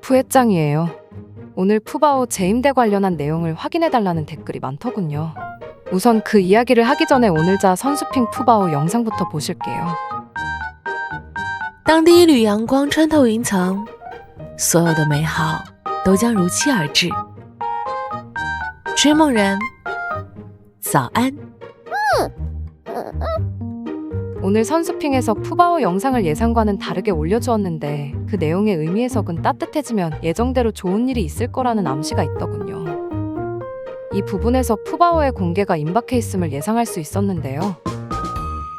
푸회장이에요. 오늘 푸바오 재임대 관련한 내용을 확인해달라는 댓글이 많더군요. 우선 그 이야기를 하기 전에 오늘자 선수핑 푸바오 영상부터 보실게요. 当第一缕阳光穿透云层，所有的美好都将如期而至。追梦人，早安。 오늘 선수핑에서 푸바오 영상을 예상과는 다르게 올려주었는데 그 내용의 의미 해석은 따뜻해지면 예정대로 좋은 일이 있을 거라는 암시가 있더군요. 이 부분에서 푸바오의 공개가 임박해 있음을 예상할 수 있었는데요.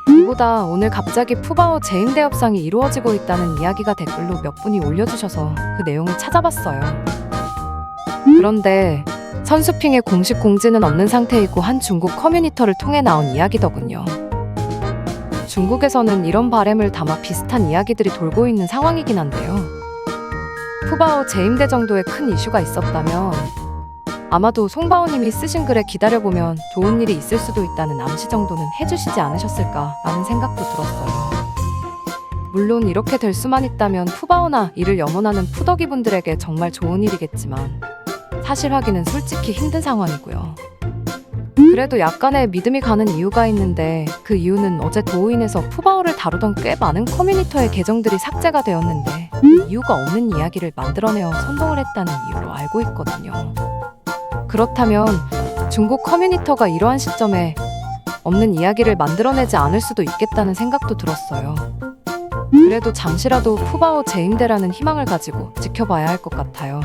이보다 오늘 갑자기 푸바오 재임대 협상이 이루어지고 있다는 이야기가 댓글로 몇 분이 올려주셔서 그 내용을 찾아봤어요. 그런데 선수핑의 공식 공지는 없는 상태이고 한 중국 커뮤니터를 통해 나온 이야기더군요. 중국에서는 이런 바램을 담아 비슷한 이야기들이 돌고 있는 상황이긴 한데요. 푸바오 재임대 정도의 큰 이슈가 있었다면 아마도 송바오님이 쓰신 글에 기다려보면 좋은 일이 있을 수도 있다는 암시 정도는 해주시지 않으셨을까라는 생각도 들었어요. 물론 이렇게 될 수만 있다면 푸바오나 이를 염원하는 푸덕이 분들에게 정말 좋은 일이겠지만 사실 확인은 솔직히 힘든 상황이고요. 그래도 약간의 믿음이 가는 이유가 있는데 그 이유는 어제 도우인에서 푸바오를 다루던 꽤 많은 커뮤니터의 계정들이 삭제가 되었는데 그 이유가 없는 이야기를 만들어내어 선동을 했다는 이유로 알고 있거든요. 그렇다면 중국 커뮤니터가 이러한 시점에 없는 이야기를 만들어내지 않을 수도 있겠다는 생각도 들었어요. 그래도 잠시라도 푸바오 재임대라는 희망을 가지고 지켜봐야 할 것 같아요.